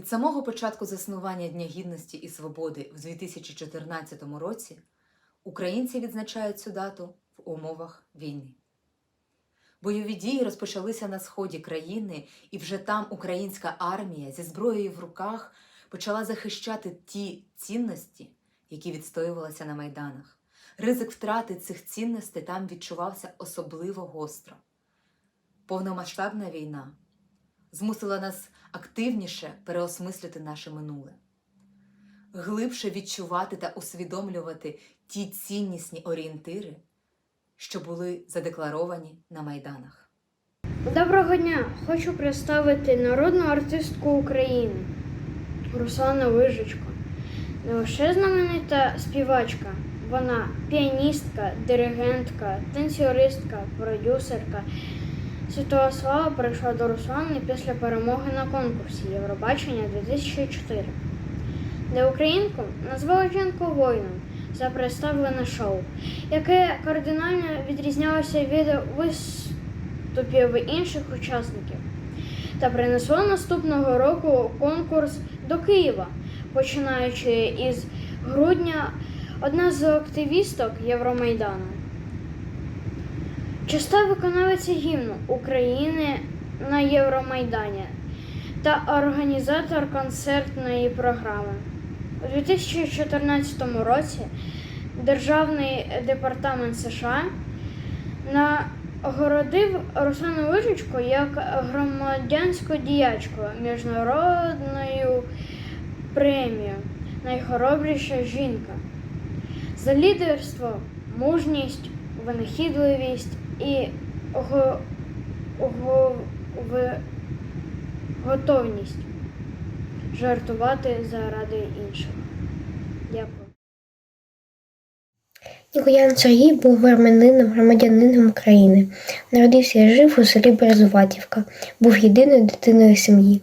Від самого початку заснування Дня Гідності і Свободи в 2014 році українці відзначають цю дату в умовах війни. Бойові дії розпочалися на сході країни, і вже там українська армія зі зброєю в руках почала захищати ті цінності, які відстоювалися на майданах. Ризик втрати цих цінностей там відчувався особливо гостро. Повномасштабна війна змусила нас активніше переосмислити наше минуле, глибше відчувати та усвідомлювати ті ціннісні орієнтири, що були задекларовані на майданах. Доброго дня! Хочу представити народну артистку України Руслану Вижичко. Не лише знаменита співачка, вона піаністка, диригентка, танцюристка, продюсерка. Світова слава прийшла до Руслани після перемоги на конкурсі Євробачення 2004, де українку назвали жінку воїном за представлене шоу, яке кардинально відрізнялося від виступів інших учасників та принесло наступного року конкурс до Києва, починаючи із грудня одна з активісток Євромайдану. Часто виконавиця гімну України на Євромайдані та організатор концертної програми. У 2014 році Державний департамент США нагородив Руслану Вижичку як громадянську діячку міжнародною премією Найхоробріша жінка за лідерство, мужність, винахідливість і го- го- ви- готовність жартувати заради інших. Дякую. Нікоян Сергій був армянином, громадянином України. Народився і жив у селі Березуватівка, був єдиною дитиною сім'ї.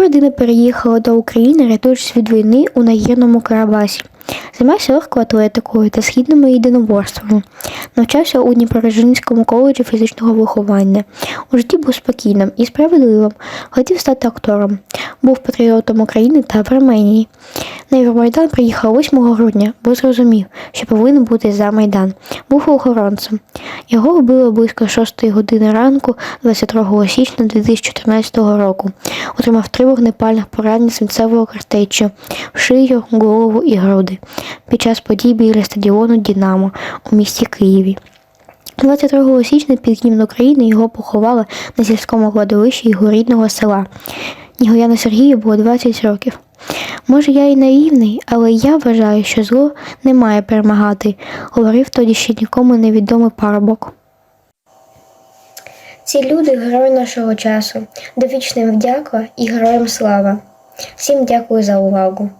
Родина переїхала до України, рятуючись від війни у нагірному Карабасі. Займався легкою атлетикою та східними єдиноборствами. Навчався у Дніпрожинському коледжі фізичного виховання. У житті був спокійним і справедливим. Хотів стати актором. Був патріотом України та в Арменії. На Євромайдан приїхав 8 грудня, бо зрозумів, що повинен бути за Майдан. Був охоронцем. Його вбили близько 6 години ранку 22 січня 2014 року. Отримав три вогнепальних поранення свинцевого картечу в шию, голову і груди під час подій біля стадіону Дінамо у місті Києві. 22 січня під гімн України його поховали на сільському кладовищі його рідного села. Нігояну Сергію було 20 років. Може, я і наївний, але я вважаю, що зло не має перемагати, говорив тоді ще нікому невідомий парубок. Ці люди герої нашого часу, довічним вдяка і героям слава. Всім дякую за увагу.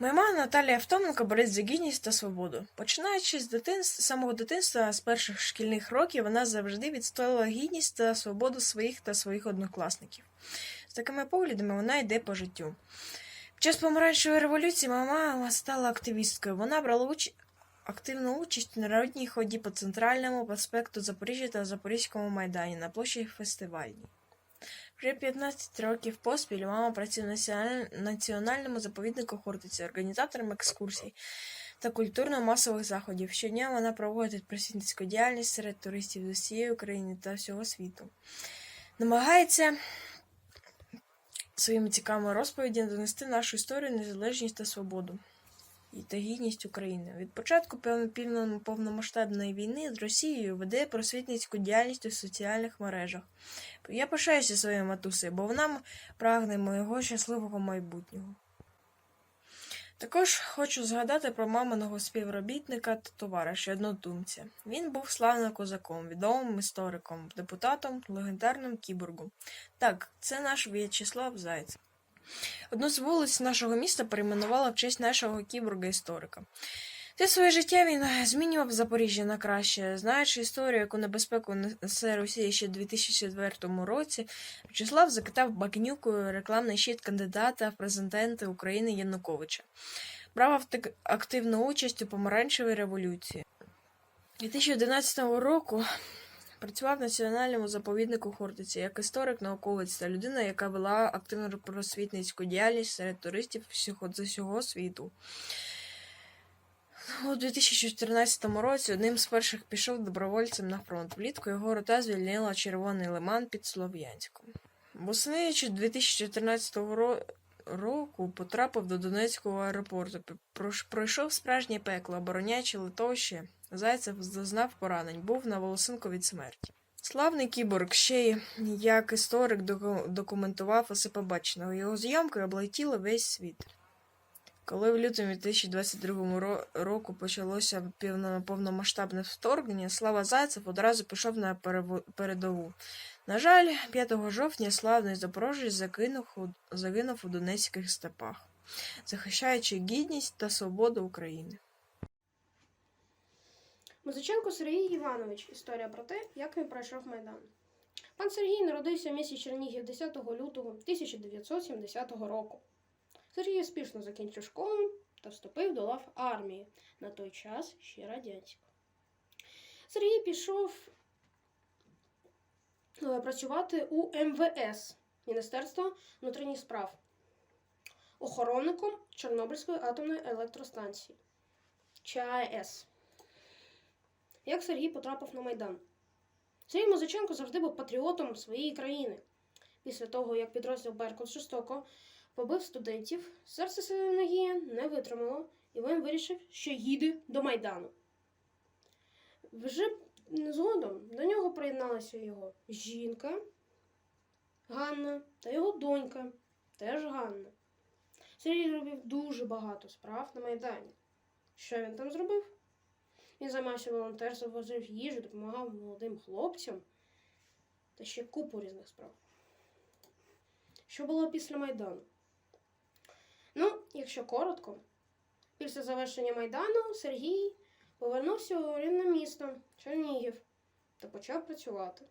Моя мама Наталія Втоменко борець за гідність та свободу. Починаючи з дитинства, самого дитинства, з перших шкільних років, вона завжди відстояла гідність та свободу своїх та своїх однокласників. З такими поглядами вона йде по життю. Під час помаранчевої революції мама стала активісткою. Вона брала уч... активну участь у народній ході по центральному проспекту Запоріжжя та Запорізькому майдані на площі фестивальній. Вже 15 років поспіль мама працює в національному заповіднику Хортиця, організатором екскурсій та культурно-масових заходів. Щодня вона проводить просвітницьку діяльність серед туристів з усієї України та всього світу. Намагається своїми цікавими розповідями донести нашу історію, незалежність та свободу і та гідність України. Від початку повномасштабної війни з Росією веде просвітницьку діяльність у соціальних мережах. Я пишаюся своєю матусею, бо вона прагне моєго щасливого майбутнього. Також хочу згадати про маминого співробітника та товариша однодумця. Він був славним козаком, відомим істориком, депутатом, легендарним кіборгом. Так, це наш В'ячеслав Зайцев. Одну з вулиць нашого міста перейменувала в честь нашого кіборга-історика. Все своє життя він е, змінював Запоріжжя на краще, знаючи історію, яку небезпеку несе Росія ще в 2004 році, В'ячеслав закидав багнюкою рекламний щит кандидата в президенти України Януковича. Брав активну участь у помаранчевій революції. 2011 року Працював в національному заповіднику Хортиці як історик, науковець та людина, яка вела активну просвітницьку діяльність серед туристів всього з усього світу. У 2014 році одним з перших пішов добровольцем на фронт. Влітку його рота звільнила Червоний лиман під Слов'янськом. Восени 2014 ро- року потрапив до Донецького аеропорту. Пройшов справжнє пекло, обороняючи литовище. Зайцев зазнав поранень, був на волосинку від смерті. Славний кіборг ще й як історик документував усе побаченого. Його зйомки облетіли весь світ. Коли в лютому 2022 ро- року почалося повномасштабне вторгнення, Слава Зайцев одразу пішов на передову. На жаль, 5 жовтня славний Запорожець загинув загинув у Донецьких степах, захищаючи гідність та свободу України. Музиченко Сергій Іванович. Історія про те, як він пройшов Майдан. Пан Сергій народився в місті Чернігів 10 лютого 1970 року. Сергій успішно закінчив школу та вступив до лав армії, на той час ще радянської. Сергій пішов е, працювати у МВС Міністерство внутрішніх справ охоронником Чорнобильської атомної електростанції ЧАЕС. Як Сергій потрапив на Майдан? Сергій Музиченко завжди був патріотом своєї країни. Після того, як підрозділ Беркут жорстоко побив студентів, серце Сергія не витримало, і він вирішив, що їде до Майдану. Вже згодом до нього приєдналася його жінка Ганна та його донька, теж Ганна. Сергій зробив дуже багато справ на Майдані. Що він там зробив? Він займався волонтерством, возив їжу, допомагав молодим хлопцям та ще купу різних справ. Що було після Майдану? Ну, якщо коротко, після завершення Майдану Сергій повернувся у рідне місто Чернігів та почав працювати.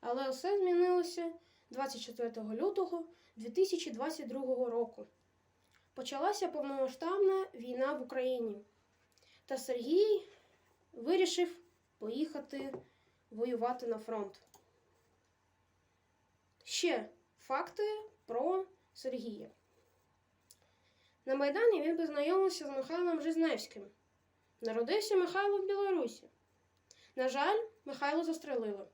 Але все змінилося 24 лютого 2022 року. Почалася повномасштабна війна в Україні. Та Сергій вирішив поїхати воювати на фронт. Ще факти про Сергія. На Майдані він познайомився з Михайлом Жизневським. Народився Михайло в Білорусі. На жаль, Михайло застрелили.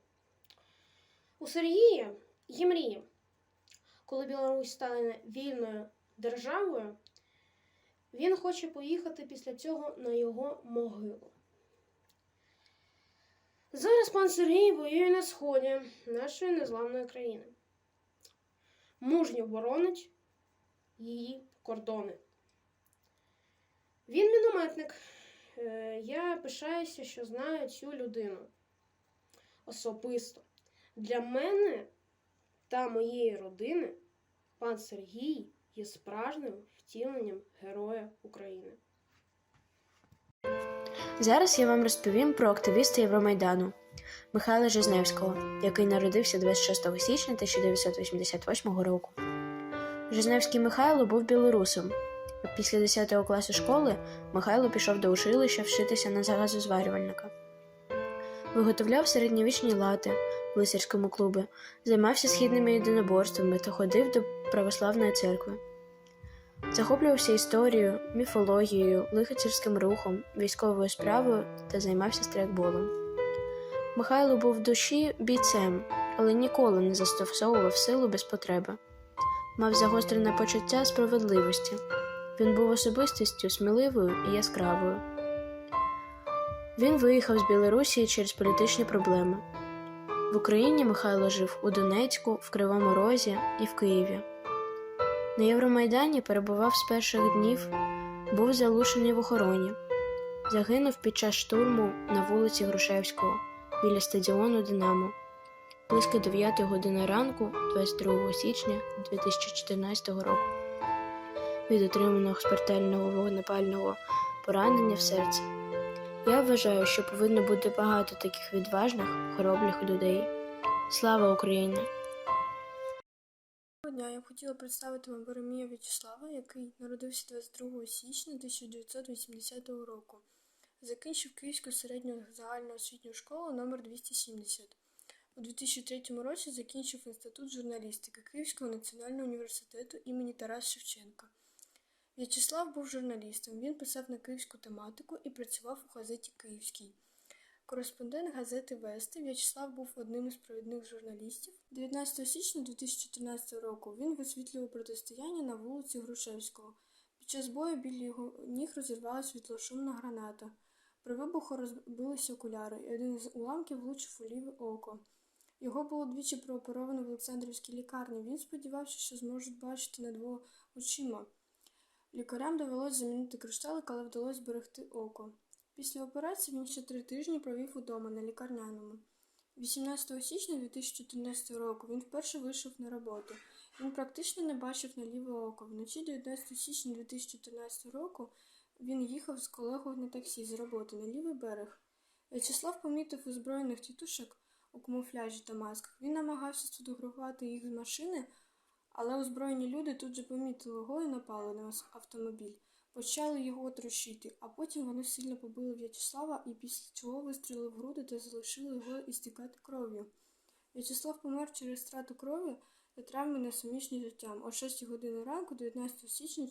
У Сергія є мрія. Коли Білорусь стане вільною державою, він хоче поїхати після цього на його могилу. Зараз пан Сергій воює на сході нашої незламної країни. Мужньо боронить її кордони. Він мінометник. Е, Я пишаюся, що знаю цю людину особисто. Для мене та моєї родини пан Сергій є справжнім втіленням Героя України. Зараз я вам розповім про активіста Євромайдану Михайла Жизневського, який народився 26 січня 1988 року. Жизневський Михайло був білорусом. Після 10 класу школи Михайло пішов до училища вчитися на газозварювальника. Виготовляв середньовічні лати в лицарському клубі, займався східними єдиноборствами та ходив до православної церкви. Захоплювався історією, міфологією, лихацьким рухом, військовою справою та займався страйкболом. Михайло був в душі бійцем, але ніколи не застосовував силу без потреби. Мав загострене почуття справедливості. Він був особистістю сміливою і яскравою. Він виїхав з Білорусі через політичні проблеми. В Україні Михайло жив у Донецьку, в Кривому Розі і в Києві. На Євромайдані перебував з перших днів, був залучений в охороні. Загинув під час штурму на вулиці Грушевського біля стадіону Динамо близько 9 години ранку, 22 січня 2014 року. Від отриманого смертельного вогнепального поранення в серце. Я вважаю, що повинно бути багато таких відважних, хоробрих людей. Слава Україні! Дня, я б хотіла представити вам Веремія В'ячеслава, який народився 22 січня 1980 року. Закінчив Київську середню загальноосвітню школу номер 270. У 2003 році закінчив Інститут журналістики Київського національного університету імені Тараса Шевченка. В'ячеслав був журналістом. Він писав на київську тематику і працював у газеті Київській. Кореспондент газети Вести В'ячеслав був одним із провідних журналістів. 19 січня 2014 року він висвітлював протистояння на вулиці Грушевського. Під час бою біля його ніг розірвалася світлошумна граната. При вибуху розбилися окуляри, і один із уламків влучив у ліве око. Його було двічі прооперовано в Олександрівській лікарні. Він сподівався, що зможуть бачити на двох очима. Лікарям довелося замінити кришталик, але вдалося зберегти око. Після операції він ще три тижні провів удома на лікарняному. 18 січня 2014 року він вперше вийшов на роботу. Він практично не бачив на ліве око. Вночі 19 січня 2014 року він їхав з колегою на таксі з роботи на лівий берег. В'ячеслав помітив озброєних тітушок у камуфляжі та масках. Він намагався сфотографувати їх з машини, але озброєні люди тут же помітили його і напали на автомобіль. Почали його трощити, а потім вони сильно побили В'ячеслава і після цього вистрілили в груди та залишили його істікати кров'ю. В'ячеслав помер через страту крові та травми несумісні з життям. О 6 години ранку, 19 січня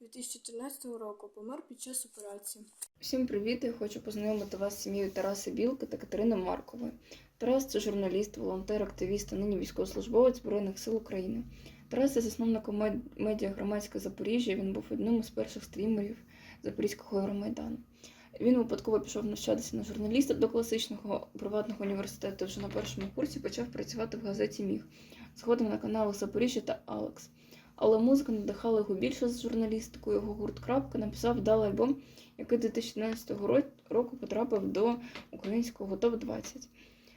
2014 року, помер під час операції. Всім привіт! Я хочу познайомити вас з сім'єю Тараса Білки та Катерини Маркової. Тарас це журналіст, волонтер, активіст, а нині військовослужбовець Збройних сил України. Тарас є засновником медіа громадське Запоріжжя. Він був одним із перших стрімерів Запорізького Євромайдану. Він випадково пішов навчатися на журналіста до класичного приватного університету. Вже на першому курсі почав працювати в газеті Міг, згодом на каналах Запоріжжя та Алекс. Але музика надихала його більше з журналістикою. Його гурт Крапка написав вдалий альбом, який 2011 року потрапив до українського топ-20.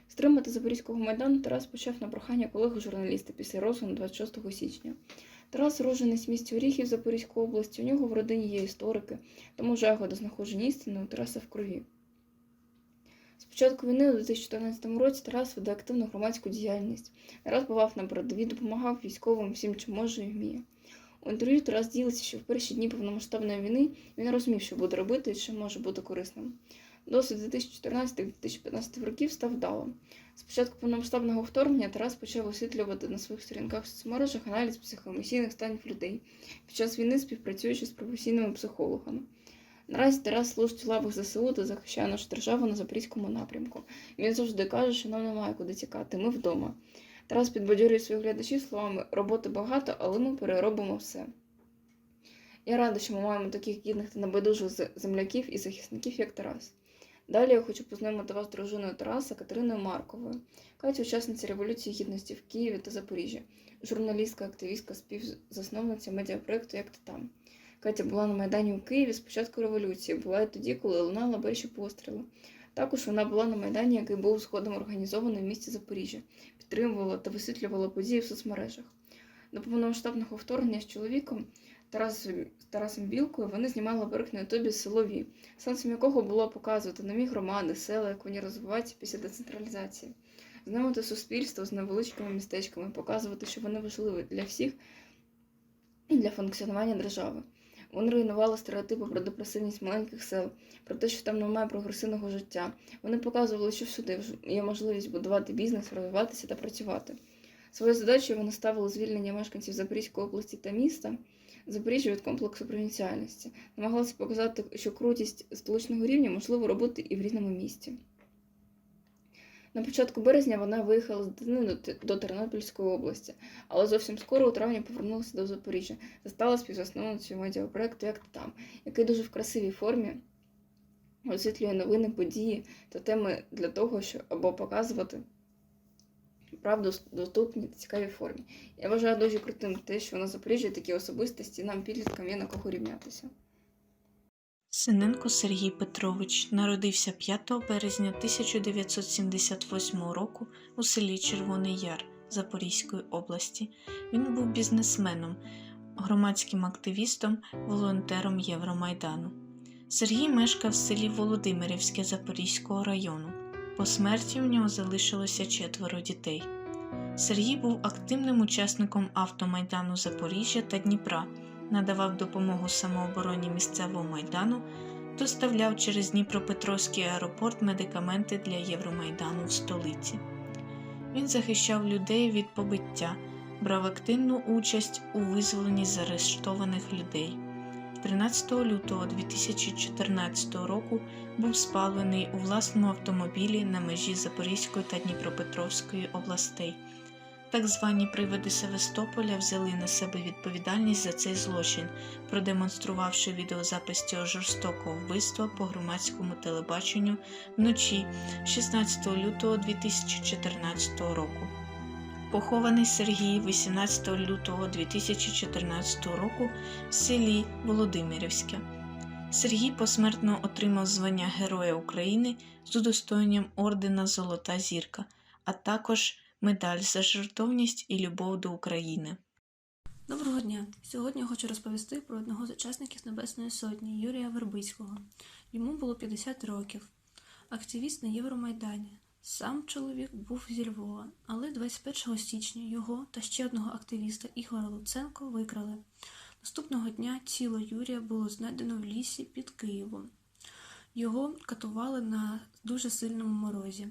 Стримати Запорізького майдану Тарас почав на прохання колеги журналіста після розгону 26 січня. Тарас уродженець в місті Оріхів Запорізької області. У нього в родині є історики, тому жага до знаходження істини у Тараса в крові. З початку війни у 2014 році Тарас веде активну громадську діяльність. Не бував на передовій, допомагав військовим всім, чим може і вміє. У інтерв'ю Тарас ділиться, що в перші дні повномасштабної війни він розумів, що буде робити і чим може бути корисним. Досвід 2014-2015 років став вдалим. З початку повномасштабного вторгнення Тарас почав освітлювати на своїх сторінках в соцмережах аналіз психоемоційних станів людей, під час війни співпрацюючи з професійними психологами. Наразі Тарас служить у лавах ЗСУ та захищає нашу державу на запорізькому напрямку. Він завжди каже, що нам немає куди тікати, ми вдома. Тарас підбадьорює своїх глядачів словами роботи багато, але ми переробимо все. Я рада, що ми маємо таких гідних та небайдужих земляків і захисників, як Тарас. Далі я хочу познайомити вас з дружиною Тараса Катериною Марковою. Катя учасниця Революції Гідності в Києві та Запоріжжі, журналістка, активістка, співзасновниця медіапроекту Як ти там. Катя була на Майдані у Києві з початку революції, була і тоді, коли лунали перші постріли. Також вона була на Майдані, який був згодом організований в місті Запоріжжя, підтримувала та висвітлювала події в соцмережах. До повномасштабного вторгнення з чоловіком Тарас, Тарасом Білкою вони знімали проект на Ютубі Силові, сенсом якого було показувати нові громади, села, як вони розвиваються після децентралізації, знайомити суспільство з невеличкими містечками, показувати, що вони важливі для всіх і для функціонування держави. Вони руйнували стереотипи про депресивність маленьких сел, про те, що там немає прогресивного життя. Вони показували, що всюди є можливість будувати бізнес, розвиватися та працювати. Своєю задачею вони ставили звільнення мешканців Запорізької області та міста Запоріжжя від комплексу провінціальності, намагалися показати, що крутість столичного рівня можливо робити і в рідному місті. На початку березня вона виїхала з дитини до Тернопільської області, але зовсім скоро у травні повернулася до Запоріжжя та стала співзасновницею медіапроекту Як там, який дуже в красивій формі освітлює новини, події та теми для того, щоб або показувати правду в доступній та цікавій формі. Я вважаю дуже крутим те, що на Запоріжжі такі особистості нам підліткам є на кого рівнятися. Синенко Сергій Петрович народився 5 березня 1978 року у селі Червоний Яр Запорізької області. Він був бізнесменом, громадським активістом, волонтером Євромайдану. Сергій мешкав в селі Володимирівське Запорізького району. По смерті в нього залишилося четверо дітей. Сергій був активним учасником автомайдану Запоріжжя та Дніпра надавав допомогу самообороні місцевого майдану, доставляв через Дніпропетровський аеропорт медикаменти для Євромайдану в столиці. Він захищав людей від побиття, брав активну участь у визволенні заарештованих людей. 13 лютого 2014 року був спалений у власному автомобілі на межі Запорізької та Дніпропетровської областей. Так звані приводи Севастополя взяли на себе відповідальність за цей злочин, продемонструвавши відеозапис цього жорстокого вбивства по громадському телебаченню вночі 16 лютого 2014 року. Похований Сергій 18 лютого 2014 року в селі Володимирівське. Сергій посмертно отримав звання Героя України з удостоєнням ордена Золота зірка, а також медаль за жертовність і любов до України. Доброго дня! Сьогодні я хочу розповісти про одного з учасників Небесної Сотні Юрія Вербицького. Йому було 50 років. Активіст на Євромайдані. Сам чоловік був зі Львова, але 21 січня його та ще одного активіста Ігора Луценко викрали. Наступного дня тіло Юрія було знайдено в лісі під Києвом. Його катували на дуже сильному морозі.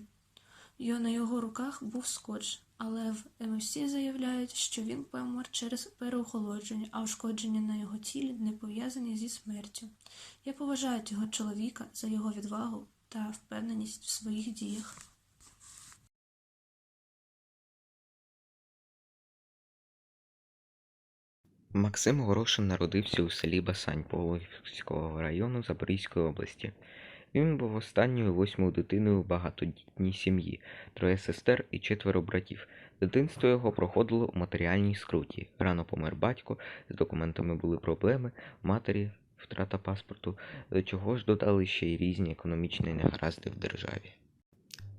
На його руках був скотч, але в МСЦ заявляють, що він помер через переохолодження, а ушкодження на його тілі не пов'язані зі смертю. Я поважаю цього чоловіка за його відвагу та впевненість в своїх діях. Максим Горошин народився у селі Басань Половського району Запорізької області. Він був останньою восьмою дитиною в багатодітній сім'ї, троє сестер і четверо братів. Дитинство його проходило у матеріальній скруті. Рано помер батько, з документами були проблеми, матері втрата паспорту, до чого ж додали ще й різні економічні негаразди в державі.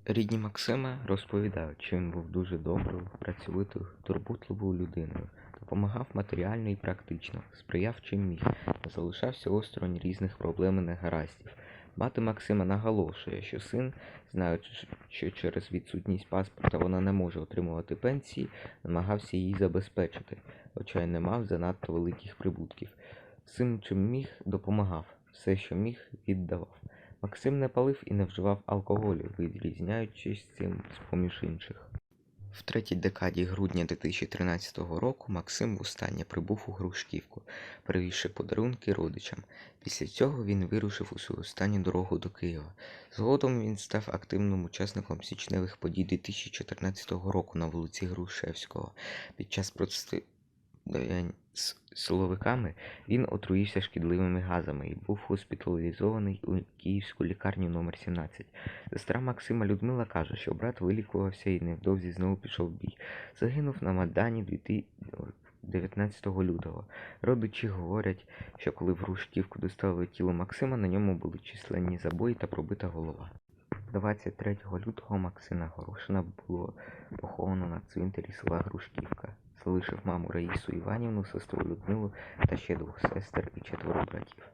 Рідні Максима розповідають, що він був дуже доброю, працьовитою, турботливою людиною, допомагав матеріально і практично, сприяв чим міг, залишався осторонь різних проблем і негараздів. Мати Максима наголошує, що син, знаючи, що через відсутність паспорта вона не може отримувати пенсії, намагався її забезпечити, хоча й не мав занадто великих прибутків. Син чим міг, допомагав, все, що міг, віддавав. Максим не палив і не вживав алкоголю, відрізняючись цим з-поміж інших. В третій декаді грудня 2013 року Максим востаннє прибув у Грушківку, привізши подарунки родичам. Після цього він вирушив у свою останню дорогу до Києва. Згодом він став активним учасником січневих подій 2014 року на вулиці Грушевського. Під час протистоянь з силовиками він отруївся шкідливими газами і був госпіталізований у Київську лікарню номер 17 Сестра Максима Людмила каже, що брат вилікувався і невдовзі знову пішов в бій. Загинув на Майдані 19 лютого. Родичі говорять, що коли в Грушківку доставили тіло Максима, на ньому були численні забої та пробита голова. 23 лютого Максима Горошина було поховано на цвинтарі села Грушківка. Залишив маму Раїсу Іванівну, сестру Людмилу та ще двох сестер і четверо братів.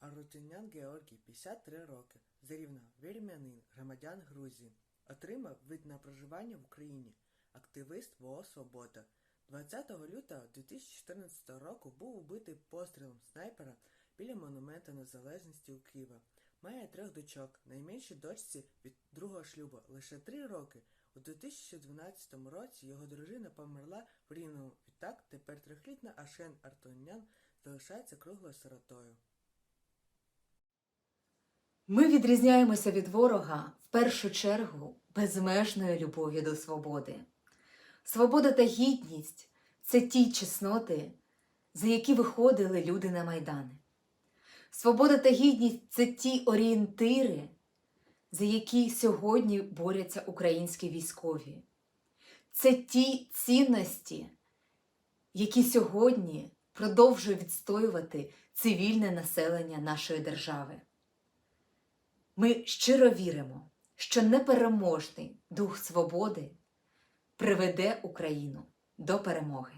Арутюнян Георгій, 53 роки, з Рівна, вірмянин, громадян Грузії. Отримав вид на проживання в Україні. Активіст ВО «Свобода». 20 лютого 2014 року був убитий пострілом снайпера біля монументу незалежності у Києва. Має трьох дочок, найменшій дочці від другого шлюбу лише три роки. У 2012 році його дружина померла в Рівному. Відтак тепер трьохлітна Ашен Артонян залишається круглою сиротою. Ми відрізняємося від ворога в першу чергу безмежною любов'ю до свободи. Свобода та гідність це ті чесноти, за які виходили люди на майдани. Свобода та гідність це ті орієнтири, за які сьогодні борються українські військові. Це ті цінності, які сьогодні продовжує відстоювати цивільне населення нашої держави. Ми щиро віримо, що непереможний дух свободи приведе Україну до перемоги.